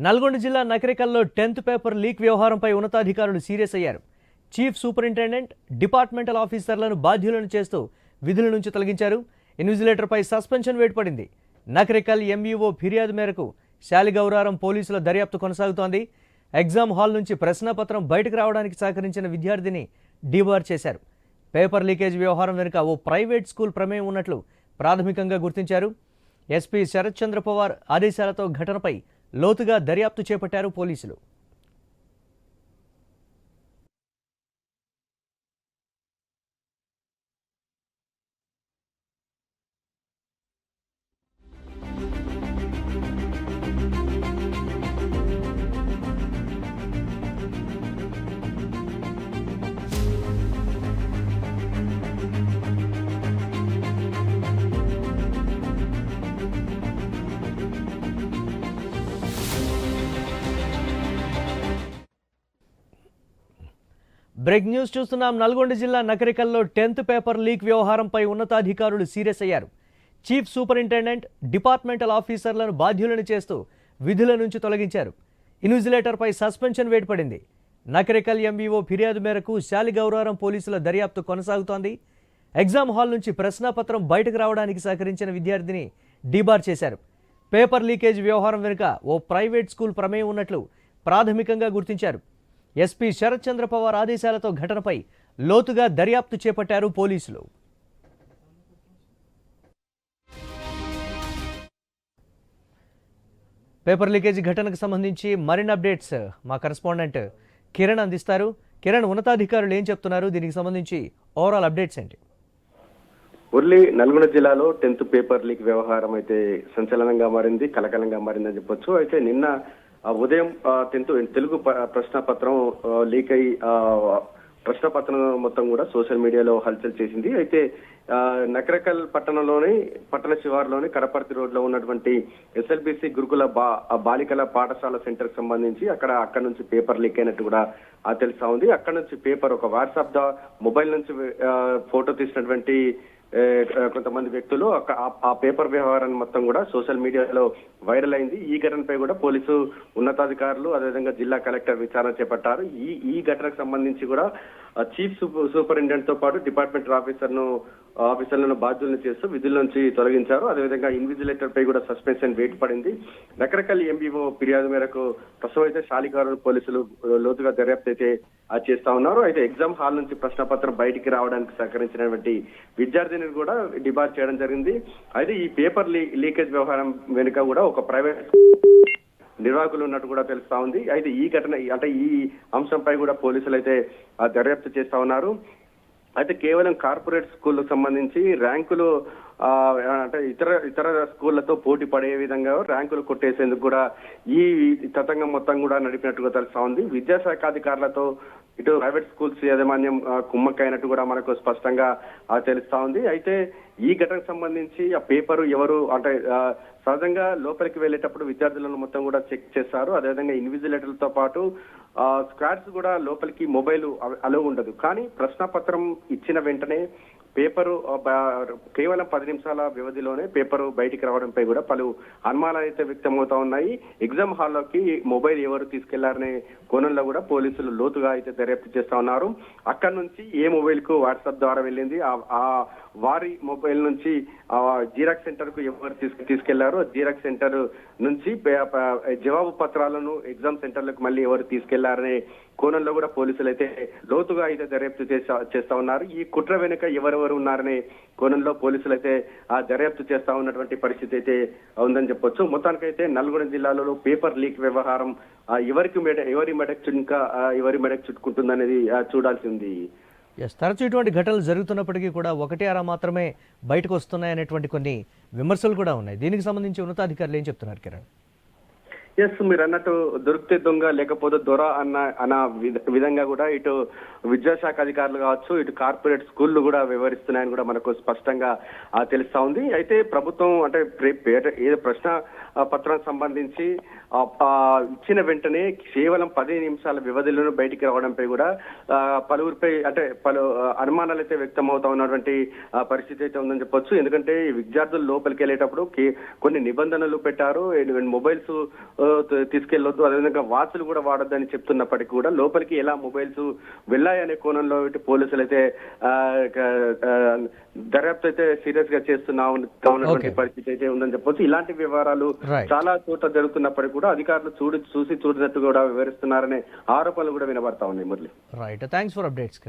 నల్గొండ జిల్లా నకరికల్లో tenth paper leak వ్యవహారంపై ఉన్నతాధికారులు సీరియస్ అయ్యారు. చీఫ్ సూపరింటెండెంట్ డిపార్ట్మెంటల్ ఆఫీసర్లను బాధ్యులను చేస్తూ విధుల నుంచి తొలగించారు. ఇన్విజిలేటర్పై సస్పెన్షన్ వేటుపడింది. నకరికల్ ఎంఈఓ ఫిర్యాదు మేరకు శాలిగౌరారం పోలీసుల దర్యాప్తు కొనసాగుతోంది. ఎగ్జామ్ హాల్ నుంచి ప్రశ్నాపత్రం బయటకు రావడానికి సహకరించిన విద్యార్థిని డీబార్ చేశారు. పేపర్ లీకేజ్ వ్యవహారం వెనుక ఓ ప్రైవేట్ స్కూల్ ప్రమేయం ఉన్నట్లు ప్రాథమికంగా గుర్తించారు. ఎస్పీ శరత్ చంద్ర పవార్ ఆదేశాలతో ఘటనపై లోతుగా దర్యాప్తు చేపట్టారు పోలీసులు. బ్రేక్ న్యూస్ చూస్తున్నాం. నల్గొండ జిల్లా నకరికల్లో టెన్త్ పేపర్ లీక్ వ్యవహారంపై ఉన్నతాధికారులు సీరియస్ అయ్యారు. చీఫ్ సూపరింటెండెంట్ డిపార్ట్మెంటల్ ఆఫీసర్లను బాధ్యులను చేస్తూ విధుల నుంచి తొలగించారు. ఇన్విజిలేటర్పై సస్పెన్షన్ వేటుపడింది. నకరికల్ ఎంఈఓ ఫిర్యాదు మేరకు శాలిగౌరారం పోలీసుల దర్యాప్తు కొనసాగుతోంది. ఎగ్జామ్ హాల్ నుంచి ప్రశ్నాపత్రం బయటకు రావడానికి సహకరించిన విద్యార్థిని డీబార్ చేశారు. పేపర్ లీకేజ్ వ్యవహారం వెనుక ఓ ప్రైవేట్ స్కూల్ ప్రమేయం ఉన్నట్లు ప్రాథమికంగా గుర్తించారు. ఎస్పీ శరత్ చంద్ర పవార్ ఆదేశాలతో ఘటనపై లోతుగా దర్యాప్తు చేపట్టారు పోలీసులు. పేపర్ లీకేజీ ఘటనకు సంబంధించి మరిన్ని అప్డేట్స్ మా కరస్పాండెంట్ కిరణ్ అందిస్తారు. కిరణ్ ఉన్నతాధికారులు ఏం చెప్తున్నారు? దీనికి సంబంధించి ఓవరాల్ అప్డేట్స్ ఏంటి? మురళి నల్గొండ జిల్లాలో టెన్త్ పేపర్ లీక్ వ్యవహారం అయితే సంచలనంగా మారింది కలకలంగా మారిందని చెప్పొచ్చు. అయితే నిన్న ఉదయం టెన్త్ తెలుగు ప- ప్రశ్న పత్రం లీక్ అయి ప్రశ్న పత్రం మొత్తం కూడా సోషల్ మీడియాలో హల్చల్ చేసింది. అయితే నకరకల్ పట్టణంలోని పట్టణ శివారులోని కడపర్తి రోడ్లో ఉన్నటువంటి ఎస్ఎల్బిసి గురుకుల బా బాలికల పాఠశాల సెంటర్కి సంబంధించి అక్కడ అక్కడ నుంచి పేపర్ లీక్ అయినట్టు కూడా తెలుసా ఉంది. అక్కడ నుంచి పేపర్ ఒక వాట్సాప్ దా మొబైల్ నుంచి ఫోటో తీసినటువంటి కొంతమంది వ్యక్తులు ఆ- పేపర్ వ్యవహారాన్ని మొత్తం కూడా సోషల్ మీడియాలో వైరల్ అయింది. ఈ ఘటనపై కూడా పోలీసు ఉన్నతాధికారులు అదేవిధంగా జిల్లా కలెక్టర్ విచారణ చేపట్టారు. ఈ ఈ ఘటనకు సంబంధించి కూడా చీఫ్ సూపర్ సూపరింటెండెంట్తో పాటు డిపార్ట్మెంట్ ఆఫీసర్ను ఆఫీసర్లను బాధ్యులను చేస్తూ విధుల నుంచి తొలగించారు. అదేవిధంగా ఇన్విజిలేటర్ పై కూడా సస్పెన్షన్ వేటు పడింది. రకరకాల ఎంబీఓ ఫిర్యాదు మేరకు ప్రస్తుతం అయితే శాలికారు పోలీసులు లోతుగా దర్యాప్తు అయితే చేస్తా ఉన్నారు. అయితే ఎగ్జామ్ హాల్ నుంచి ప్రశ్నపత్రం బయటికి రావడానికి సహకరించినటువంటి విద్యార్థిని కూడా డిబార్ చేయడం జరిగింది. అయితే ఈ పేపర్ లీ- లీకేజ్ వ్యవహారం వెనుక కూడా ఒక ప్రైవేట్ నిర్వాహకులు ఉన్నట్టు కూడా తెలుస్తా ఉంది. అయితే ఈ ఘటన అంటే ఈ అంశంపై కూడా పోలీసులు అయితే దర్యాప్తు చేస్తా ఉన్నారు. అయితే కేవలం కార్పొరేట్ స్కూళ్ళకు సంబంధించి ర్యాంకులు అంటే ఇతర ఇతర స్కూళ్ళతో పోటీ పడే విధంగా ర్యాంకులు కొట్టేసేందుకు కూడా ఈ తతంగం మొత్తం కూడా నడిపినట్టుగా తెలుస్తా ఉంది. విద్యాశాఖ అధికారులతో ఇటు ప్రైవేట్ స్కూల్స్ యాజమాన్యం కుమ్మక్కైనట్టు కూడా మనకు స్పష్టంగా తెలుస్తా ఉంది. అయితే ఈ ఘటనకు సంబంధించి ఆ పేపరు ఎవరు అంటే సహజంగా లోపలికి వెళ్ళేటప్పుడు విద్యార్థులను మొత్తం కూడా చెక్ చేస్తారు అదేవిధంగా ఇన్విజిలేటర్లతో పాటు స్క్వాడ్స్ కూడా లోపలికి మొబైల్ అలో ఉండదు. కానీ ప్రశ్నపత్రం ఇచ్చిన వెంటనే పేపరు కేవలం పది నిమిషాల వ్యవధిలోనే పేపరు బయటికి రావడంపై కూడా పలు అనుమానాలు అయితే వ్యక్తమవుతా ఉన్నాయి. ఎగ్జామ్ హాల్లోకి మొబైల్ ఎవరు తీసుకెళ్ళారనే కోణంలో కూడా పోలీసులు లోతుగా అయితే దర్యాప్తు చేస్తా ఉన్నారు. అక్కడి నుంచి ఏ మొబైల్కు వాట్సాప్ ద్వారా వెళ్ళింది? ఆ- వారి మొబైల్ నుంచి ఆ జీరాక్స్ సెంటర్కు ఎవరు తీసుకు తీసుకెళ్ళారో? జీరాక్స్ సెంటర్ నుంచి పే- జవాబు పత్రాలను ఎగ్జామ్ సెంటర్లకు మళ్ళీ ఎవరు తీసుకెళ్ళారనే కోణంలో కూడా పోలీసులు అయితే లోతుగా అయితే దర్యాప్తు చేస్తా చేస్తా ఉన్నారు. ఈ కుట్ర వెనుక ఎవరెవరు ఉన్నారనే కోణంలో పోలీసులు అయితే ఆ దర్యాప్తు చేస్తా ఉన్నటువంటి పరిస్థితి అయితే ఉందని చెప్పొచ్చు. మొత్తానికైతే నల్గొండ జిల్లాలో పేపర్ లీక్ వ్యవహారం ఎవరికి మెడ ఎవరి మెడకు ఇంకా ఎవరి మెడకు చుట్టుకుంటుందనేది చూడాల్సి ఉంది. ఎస్ తరచూ ఇటువంటి ఘటనలు జరుగుతున్నప్పటికీ కూడా ఒకటి అరా మాత్రమే బయటకు వస్తున్నాయనేటువంటి కొన్ని విమర్శలు కూడా ఉన్నాయి. దీనికి సంబంధించి ఉన్నతాధికారులు ఏం చెప్తున్నారు కిరణ్? ఎస్ మీరు అన్నట్టు దొరికితే దొంగ లేకపోతే దొర అన్న అన్న విధంగా కూడా ఇటు విద్యాశాఖ అధికారులు కావచ్చు ఇటు కార్పొరేట్ స్కూళ్ళు కూడా వివరిస్తున్నాయని కూడా మనకు స్పష్టంగా తెలుస్తా ఉంది. అయితే ప్రభుత్వం అంటే ఏదో ప్రశ్న పత్రం సంబంధించి ఇచ్చిన వెంటనే కేవలం పది నిమిషాల వ్యవధిలోనే బయటికి రావడంపై కూడా పలువురిపై అంటే పలు అనుమానాలు అయితే వ్యక్తం అవుతా ఉన్నటువంటి పరిస్థితి అయితే ఉందని చెప్పొచ్చు. ఎందుకంటే ఈ విద్యార్థులు లోపలికి వెళ్ళేటప్పుడు కొన్ని నిబంధనలు పెట్టారు. మొబైల్స్ తీసుకెళ్ళొద్దు అదేవిధంగా వాచ్లు కూడా వాడొద్దని చెప్తున్నప్పటికీ కూడా లోపలికి ఎలా మొబైల్స్ వెళ్ళాయనే కోణంలో పోలీసులు అయితే దర్యాప్తు అయితే సీరియస్గా చేస్తున్నా ఉన్న- ఉన్నటువంటి. పరిస్థితి అయితే ఉందని చెప్పొచ్చు. ఇలాంటి Right. చాలా చోట్ల జరుగుతున్నప్పటికీ కూడా అధికారులు చూడి చూసి చూడనట్టు కూడా వివరిస్తున్నారనే ఆరోపణలు కూడా వినబడతా ఉన్నాయి Murali. Right thanks for updates